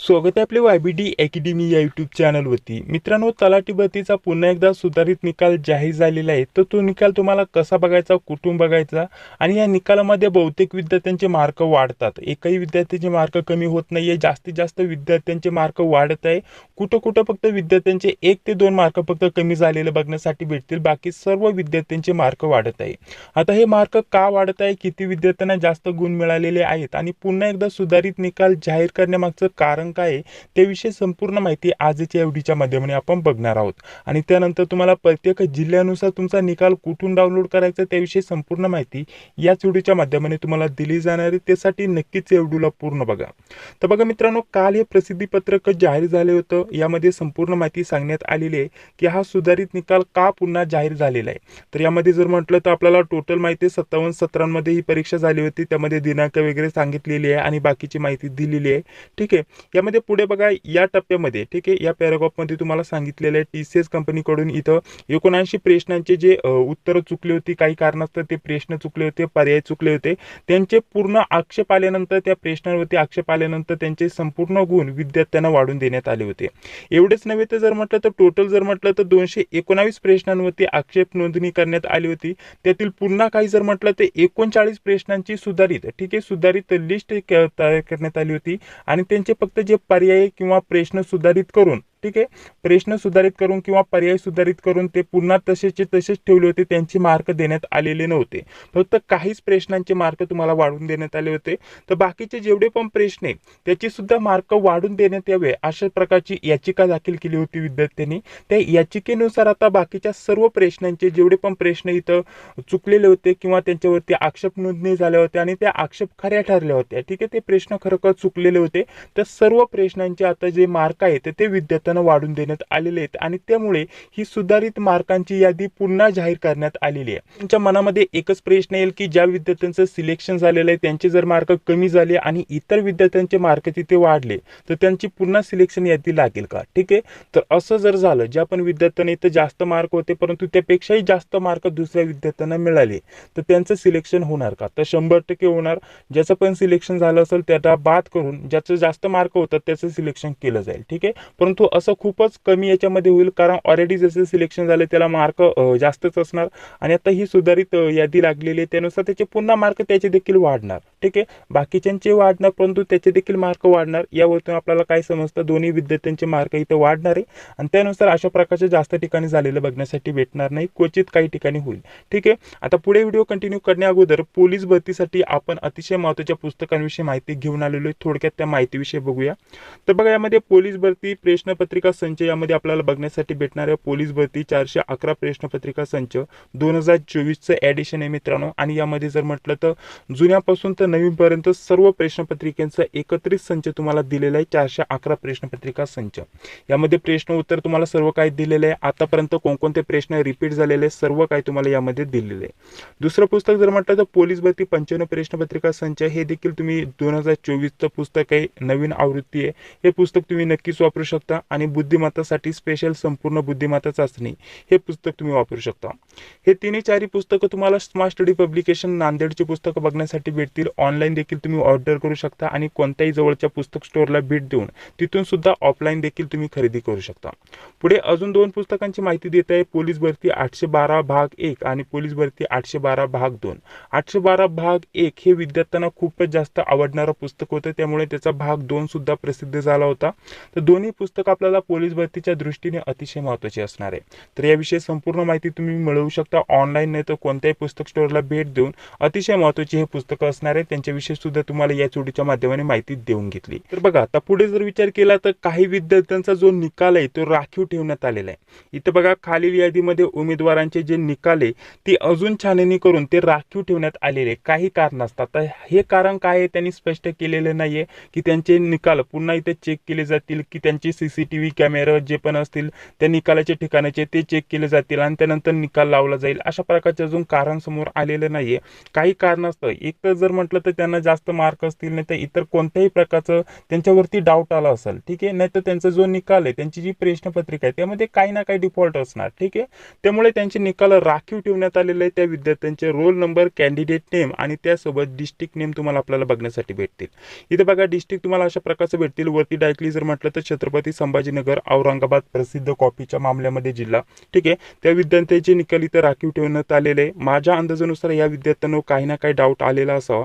स्वागत आहे आपले वाय बी डी अकॅडमी या यूट्यूब चॅनलवरती मित्रांनो तलाठी भरतीचा पुन्हा एकदा सुधारित निकाल जाहीर झालेला आहे. तर तो निकाल तुम्हाला कसा बघायचा कुठून बघायचा आणि या निकालामध्ये बहुतेक विद्यार्थ्यांचे मार्क वाढतात. एकही विद्यार्थ्यांचे मार्क कमी होत नाही आहे जास्तीत जास्त विद्यार्थ्यांचे मार्क वाढत आहे. कुठं कुठं फक्त विद्यार्थ्यांचे एक ते दोन मार्क फक्त कमी झालेले बघण्यासाठी भेटतील. बाकी सर्व विद्यार्थ्यांचे मार्क वाढत आहे. आता हे मार्क का वाढत आहे? किती विद्यार्थ्यांना जास्त गुण मिळालेले आहेत? आणि पुन्हा एकदा सुधारित निकाल जाहीर करण्यामागचं कारण काय आहे त्याविषयी संपूर्ण माहिती आजच्या एवढीच्या माध्यमाने आपण बघणार आहोत. आणि त्यानंतर तुम्हाला प्रत्येक जिल्ह्यानुसार तुमचा निकाल कुठून डाउनलोड करायचा त्याविषयी संपूर्ण माहिती याच व्हिडिओच्या माध्यमाने तुम्हाला दिली जाणार आहे. त्यासाठी नक्कीच या व्हिडिओला पूर्ण बघा. तर बघा मित्रांनो काल हे प्रसिद्धीपत्रक जाहीर झाले होतं. यामध्ये संपूर्ण माहिती सांगण्यात आलेली आहे की हा सुधारित निकाल का पुन्हा जाहीर झालेला आहे? तर यामध्ये जर म्हटलं तर आपल्याला टोटल माहिती सत्तावन्न सत्रांमध्ये ही परीक्षा झाली होती. त्यामध्ये दिनांक वगैरे सांगितलेली आहे आणि बाकीची माहिती दिलेली आहे. ठीक आहे. यामध्ये पुढे बघा या टप्प्यामध्ये ठीक आहे या पॅराग्राफमध्ये तुम्हाला सांगितलेलं आहे टी सी एस कंपनीकडून इथं एकोणऐंशी प्रश्नांचे जे उत्तरं चुकली होती काही कारणास्तव ते प्रश्न चुकले होते पर्याय चुकले होते त्यांचे पूर्ण आक्षेप आल्यानंतर त्या प्रश्नांवरती आक्षेप आल्यानंतर त्यांचे संपूर्ण गुण विद्यार्थ्यांना वाढून देण्यात आले होते. एवढेच नव्हे तर जर म्हटलं तर टोटल जर म्हटलं तर दोनशे एकोणावीस प्रश्नांवरती आक्षेप नोंदणी करण्यात आली होती. त्यातील पुन्हा काही जर म्हटलं तर एकोणचाळीस प्रश्नांची सुधारित ठीक आहे सुधारित लिस्ट तयार करण्यात आली होती आणि त्यांचे फक्त जे पर्याय किंवा प्रश्न सुधारित करून ठीक आहे? प्रश्न सुधारित करून किंवा पर्याय सुधारित करून ते पुन्हा तसेचे तसेच ठेवले होते त्यांचे मार्क देण्यात आलेले नव्हते. फक्त काहीच प्रश्नांचे मार्क तुम्हाला वाढवून देण्यात आले होते. तर बाकीचे जेवढे पण प्रश्न आहेत त्याचे सुद्धा मार्क वाढून देण्यात यावे अशा प्रकारची याचिका दाखल केली होती विद्यार्थ्यांनी. त्या याचिकेनुसार आता बाकीच्या सर्व प्रश्नांचे जेवढे पण प्रश्न इथं चुकलेले होते किंवा त्यांच्यावरती आक्षेप नोंदणी झाल्या होत्या आणि त्या आक्षेप खऱ्या ठरल्या होत्या ठीक आहे? ते प्रश्न खरोखर चुकलेले होते. तर सर्व प्रश्नांचे आता जे मार्क आहेत ते विद्यार्थ्यांना वाढून देण्यात आलेले आहेत आणि त्यामुळे ही सुधारित मार्कांची यादी पुन्हा जाहीर करण्यात आलेली आहे. तुमच्या मनामध्ये एकच प्रश्न येईल की ज्या विद्यार्थ्यांचं सिलेक्शन झालेलं आहे त्यांचे जर मार्क कमी झाले आणि इतर विद्यार्थ्यांचे मार्क तिथे वाढले तर त्यांची पुन्हा सिलेक्शन यादी लागेल का? ठीक आहे? तर असं जर झालं ज्या पण विद्यार्थ्यांना इथं जास्त मार्क होते परंतु त्यापेक्षाही जास्त मार्क दुसऱ्या विद्यार्थ्यांना मिळाले तर त्यांचं सिलेक्शन होणार का? तर शंभर टक्के होणार. ज्याचं पण सिलेक्शन झालं असेल त्याला बाद करून ज्याचं जास्त मार्क होतात त्याचं सिलेक्शन केलं जाईल. ठीक आहे? परंतु असं खूपच कमी याच्यामध्ये होईल कारण ऑलरेडी जसं सिलेक्शन झालं त्याला मार्क जास्तच असणार. आणि आता ही सुधारित यादी लागलेली आहे त्यानुसार त्याचे पुन्हा मार्क त्याचे देखील वाढणार. ठीक आहे. बाकीच्यांचे वाढणार परंतु त्याचे देखील मार्क वाढणार. यावरतून आपल्याला काय समजतं? दोन्ही विद्यार्थ्यांचे मार्क इथं वाढणार आहे. आणि त्यानुसार अशा प्रकारचे जास्त ठिकाणी झालेलं बघण्यासाठी भेटणार नाही. क्वचित काही ठिकाणी होईल. ठीक आहे. आता पुढे व्हिडिओ कंटिन्यू करण्या अगोदर पोलीस भरतीसाठी आपण अतिशय महत्त्वाच्या पुस्तकांविषयी माहिती घेऊन आलेलो आहे. थोडक्यात त्या माहितीविषयी बघूया. तर बघा यामध्ये पोलीस भरती प्रश्नपत्रिका संच यामध्ये आपल्याला बघण्यासाठी भेटणार आहे. पोलीस भरती चारशे अकरा प्रश्नपत्रिका संच दोन हजार चोवीसचं ॲडिशन आहे मित्रांनो. आणि यामध्ये जर म्हटलं तर जुन्यापासून तर नवीनपर्यंत सर्व प्रश्नपत्रिकेचा एकत्रित संच तुम्हाला दिलेला आहे चारशे अकरा प्रश्नपत्रिका संच. यामध्ये प्रश्न उत्तर तुम्हाला सर्व काही दिलेलं आहे. आतापर्यंत कोणकोणते प्रश्न रिपीट झालेले आहे सर्व काही तुम्हाला यामध्ये दिलेले आहे. दुसरं पुस्तक जर म्हटलं तर पोलीस भरती पंच्याण्णव प्रश्नपत्रिका संच हे देखील तुम्ही दोन हजार चोवीसचं पुस्तक आहे नवीन आवृत्ती आहे. हे पुस्तक तुम्ही नक्कीच वापरू शकता आणि बुद्धिमत्तासाठी स्पेशल संपूर्ण बुद्धिमत्ता चाचणी हे पुस्तक तुम्ही वापरू शकता. हे तिन्ही चारही पुस्तकं तुम्हाला स्मार्ट स्टडी पब्लिकेशन नांदेडची पुस्तकं बघण्यासाठी भेटतील. ऑनलाईन देखील तुम्ही ऑर्डर करू शकता आणि कोणत्याही जवळच्या पुस्तक स्टोअरला भेट देऊन तिथून सुद्धा ऑफलाईन देखील तुम्ही खरेदी करू शकता. पुढे अजून दोन पुस्तकांची माहिती देत आहे. पोलीस भरती आठशे बारा भाग एक आणि पोलीस भरती आठशे बारा भाग दोन. आठशे बारा भाग एक हे विद्यार्थ्यांना खूपच जास्त आवडणारं पुस्तक होतं. त्यामुळे त्याचा भाग दोन सुद्धा प्रसिद्ध झाला होता. तर दोन्ही पुस्तक आपल्याला पोलीस भरतीच्या दृष्टीने अतिशय महत्त्वाची असणार आहे. तर याविषयी संपूर्ण माहिती तुम्ही मिळवू शकता. ऑनलाईन नाही तर कोणत्याही पुस्तक स्टोअरला भेट देऊन अतिशय महत्त्वाची हे पुस्तकं असणार आहेत. त्यांच्याविषयी सुद्धा तुम्हाला या चोडीच्या माध्यमाने माहिती देऊन घेतली. तर बघा आता पुढे जर विचार केला तर काही विद्यार्थ्यांचा जो निकाल आहे तो राखीव ठेवण्यात आलेला आहे. इथं बघा खालील यादीमध्ये उमेदवारांचे जे निकाल आहे ती अजून छाननी करून ते राखीव ठेवण्यात आलेले काही कारण असतात तर हे कारण काय आहे त्यांनी स्पष्ट केलेलं नाही आहे की त्यांचे निकाल पुन्हा इथे चेक केले जातील की त्यांचे C C T V camera जे पण असतील त्या निकालाच्या ठिकाणाचे ते चेक केले जातील आणि त्यानंतर निकाल लावला जाईल. अशा प्रकारचे अजून कारण समोर आलेलं नाही आहे काही कारण असतं. एक तर जर म्हटलं तर त्यांना जास्त मार्क असतील नाही तर इतर कोणत्याही प्रकारचं त्यांच्यावरती डाऊट आला असेल ठीक आहे? नाही तर त्यांचा जो निकाल आहे त्यांची जी प्रश्नपत्रिका आहे त्यामध्ये काही ना काही डिफॉल्ट असणार ठीक आहे? त्यामुळे त्यांचे निकाल राखीव ठेवण्यात आलेले आहे त्या विद्यार्थ्यांचे रोल नंबर कॅन्डिडेट नेम आणि त्यासोबत डिस्ट्रिक्ट नेम तुम्हाला आपल्याला बघण्यासाठी भेटतील. इथे बघा डिस्ट्रिक्ट तुम्हाला अशा प्रकारचं भेटतील. वरती डायरेक्टली जर म्हटलं तर छत्रपती संभाजीनगर औरंगाबाद प्रसिद्ध कॉपीच्या मामल्यामध्ये जिल्हा ठीक आहे? त्या विद्यार्थ्यांचे निकाल इथे राखीव ठेवण्यात आलेले आहे माझ्या अंदाजानुसार या विद्यार्थ्यांना काही ना काही डाऊट आलेला असावा.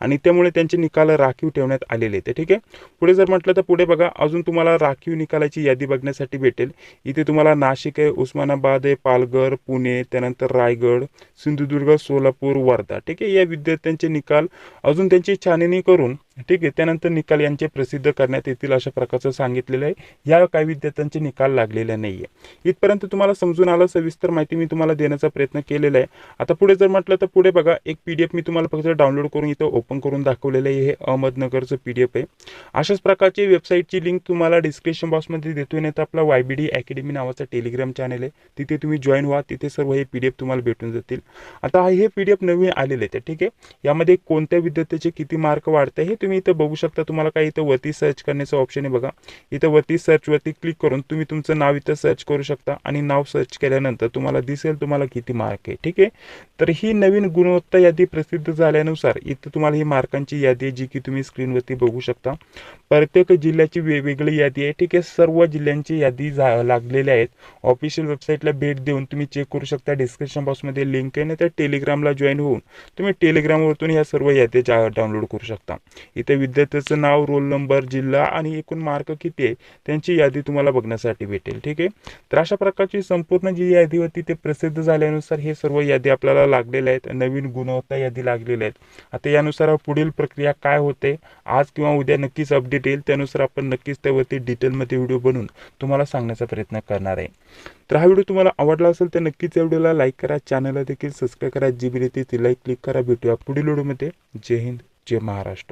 आणि त्यामुळे त्यांचे निकाल राखीव ठेवण्यात आलेले आहेत. ठीक आहे? पुढे जर म्हटलं तर पुढे बघा अजून तुम्हाला राखीव निकालाची यादी बघण्यासाठी भेटेल. इथे तुम्हाला नाशिक आहे उस्मानाबाद आहे पालघर पुणे त्यानंतर रायगड सिंधुदुर्ग सोलापूर वर्धा. ठीक आहे? या विद्यार्थ्यांचे निकाल अजून त्यांची छाननी करून ठीक आहे? त्यानंतर निकाल यांचे प्रसिद्ध करण्यात येतील अशा प्रकारचं सांगितलेलं आहे. या काही विद्यार्थ्यांचे निकाल लागलेले नाही आहे इथपर्यंत तुम्हाला समजून आलं सविस्तर माहिती मी तुम्हाला देण्याचा प्रयत्न केलेला आहे. आता पुढे जर म्हटलं तर पुढे बघा एक पी डी एफ मी तुम्हाला फक्त डाउनलोड करून इथं ओपन करून दाखवलेलं आहे. हे अहमदनगरचं पी डी एफ आहे. अशाच प्रकारची वेबसाईटची लिंक तुम्हाला डिस्क्रिप्शन बॉक्समध्ये देतो नाही तर आपला वाय बी डी अकॅडमी नावाचा टेलिग्राम चॅनल आहे. तिथे तुम्ही जॉईन व्हा. तिथे सर्व हे पी डी एफ तुम्हाला भेटून जातील. आता हे पी डी एफ नवीन आलेले आहेत. ठीक आहे? यामध्ये कोणत्या विद्यार्थ्याचे किती मार्क वाढते हे तुम्ही इथं बघू शकता. तुम्हाला काही इथं वरती सर्च करण्याचं ऑप्शन आहे बघा. इथं वरती सर्चवरती क्लिक करून तुम्ही तुमचं नाव इथं सर्च करू शकता. आणि नाव सर्च केल्यानंतर तुम्हाला दिसेल तुम्हाला किती मार्क आहे. ठीक आहे? तर ही नवीन गुणवत्ता यादी प्रसिद्ध झाल्यानुसार इथं तुम्हाला ही मार्कांची यादी आहे जी की तुम्ही स्क्रीनवरती बघू शकता. प्रत्येक जिल्ह्याची वेगवेगळी यादी आहे. ठीक आहे सर्व जिल्ह्यांची यादी जा लागलेल्या आहेत. ऑफिशियल वेबसाईटला भेट देऊन तुम्ही चेक करू शकता. डिस्क्रिप्शन बॉक्समध्ये लिंक आहे ना त्या टेलिग्रामला जॉईन होऊन तुम्ही टेलिग्रामवरतून ह्या सर्व याद्या डाउनलोड करू शकता. इथे विद्यार्थ्याचं नाव रोल नंबर जिल्हा आणि एकूण मार्क किती आहे त्यांची यादी तुम्हाला बघण्यासाठी भेटेल. ठीक आहे? तर अशा प्रकारची संपूर्ण जी यादी होती ते प्रसिद्ध झाल्यानुसार हे सर्व यादी आपल्याला लागलेल्या आहेत. नवीन गुणवत्ता यादी लागलेल्या आहेत. आता यानुसार पुढील प्रक्रिया काय होते आज किंवा उद्या नक्कीच अपडेट येईल. त्यानुसार आपण नक्कीच त्यावरती डिटेलमध्ये व्हिडिओ बनवून तुम्हाला सांगण्याचा प्रयत्न करणार आहे. तर हा व्हिडिओ तुम्हाला आवडला असेल तर नक्कीच या व्हिडिओला लाईक करा. चॅनलला देखील सबस्क्राईब करा. जी बी तिला क्लिक करा. भेटूया पुढील व्हिडिओमध्ये जय हिंद जय महाराष्ट्र.